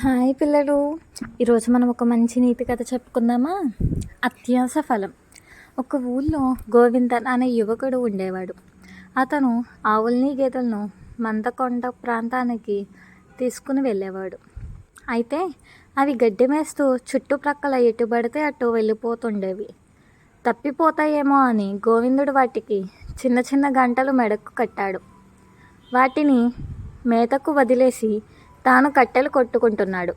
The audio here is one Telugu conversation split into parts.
హాయ్ పిల్లలు. ఈరోజు మనం ఒక మంచి నీతి కథ చెప్పుకుందామా? అత్యాస ఫలం. ఒక ఊళ్ళో గోవిందన్ అనే యువకుడు ఉండేవాడు. అతను ఆవుల్ని గేదెలను మందకొండ ప్రాంతానికి తీసుకుని వెళ్ళేవాడు. అయితే అవి గడ్డి మేస్తూ చుట్టుప్రక్కల ఎటు పడితే అటు వెళ్ళిపోతుండేవి. తప్పిపోతాయేమో అని గోవిందుడు వాటికి చిన్న చిన్న గంటలు మెడకు కట్టాడు. వాటిని మేతకు వదిలేసి తాను కట్టెలు కొట్టుకుంటున్నాడు.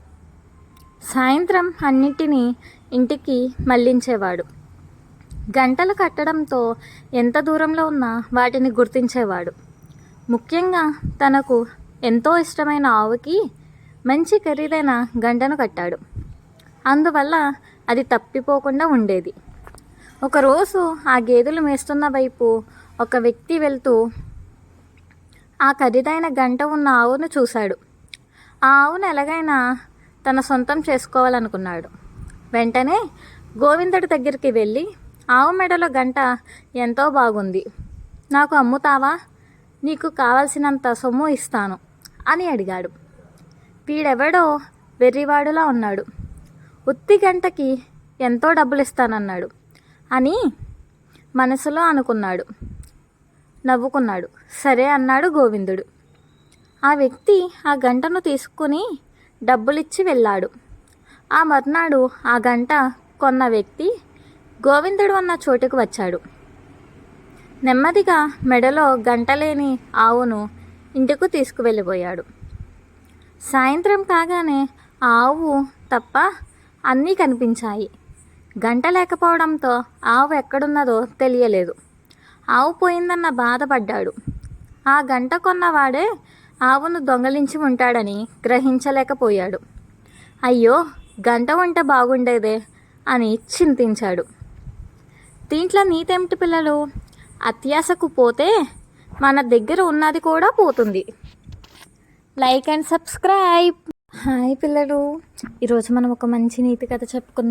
సాయంత్రం అన్నిటినీ ఇంటికి మళ్ళించేవాడు గంటలు కట్టడంతో ఎంత దూరంలో ఉన్నా వాటిని గుర్తించేవాడు. ముఖ్యంగా తనకు ఎంతో ఇష్టమైన ఆవుకి మంచి ఖరీదైన గంటను కట్టాడు. అందువల్ల అది తప్పిపోకుండా ఉండేది. ఒకరోజు ఆ గేదెలు మేస్తున్న వైపు ఒక వ్యక్తి వెళ్తూ ఆ ఖరీదైన గంట ఉన్న ఆవును చూశాడు. ఆ ఆవును ఎలాగైనా తన సొంతం చేసుకోవాలనుకున్నాడు. వెంటనే గోవిందుడి దగ్గరికి వెళ్ళి ఆవు మెడలో గంట ఎంతో బాగుంది. నాకు అమ్ముతావా? నీకు కావలసినంత సొమ్ము ఇస్తాను అని అడిగాడు. వీడెవడో వెర్రివాడులా ఉన్నాడు. ఉత్తి గంటకి ఎంతో డబ్బులు ఇస్తానన్నాడు అని మనసులో అనుకున్నాడు. నవ్వుకున్నాడు. సరే అన్నాడు గోవిందుడు. ఆ వ్యక్తి ఆ గంటను తీసుకుని డబ్బులిచ్చి వెళ్ళాడు. ఆ మర్నాడు ఆ గంట కొన్న వ్యక్తి గోవిందుడు ఉన్న చోటుకు వచ్చాడు. నెమ్మదిగా మెడలో గంటలేని ఆవును ఇంటికి తీసుకువెళ్ళిపోయాడు. సాయంత్రం కాగానే ఆ ఆవు తప్ప అన్నీ కనిపించాయి. గంట లేకపోవడంతో ఆవు ఎక్కడున్నదో తెలియలేదు. ఆవు పోయిందన్న బాధపడ్డాడు. ఆ గంట కొన్నవాడే ఆవును దొంగలించి ఉంటాడని గ్రహించలేకపోయాడు. అయ్యో గంట వంట బాగుండేదే అని చింతించాడు. దీంట్లో నీతేమిటి పిల్లలు? అత్యాశకు పోతే మన దగ్గర ఉన్నది కూడా పోతుంది. Like and subscribe. హాయ్ పిల్లలు. ఈరోజు మనం ఒక మంచి నీతి కథ చెప్పుకుందాం.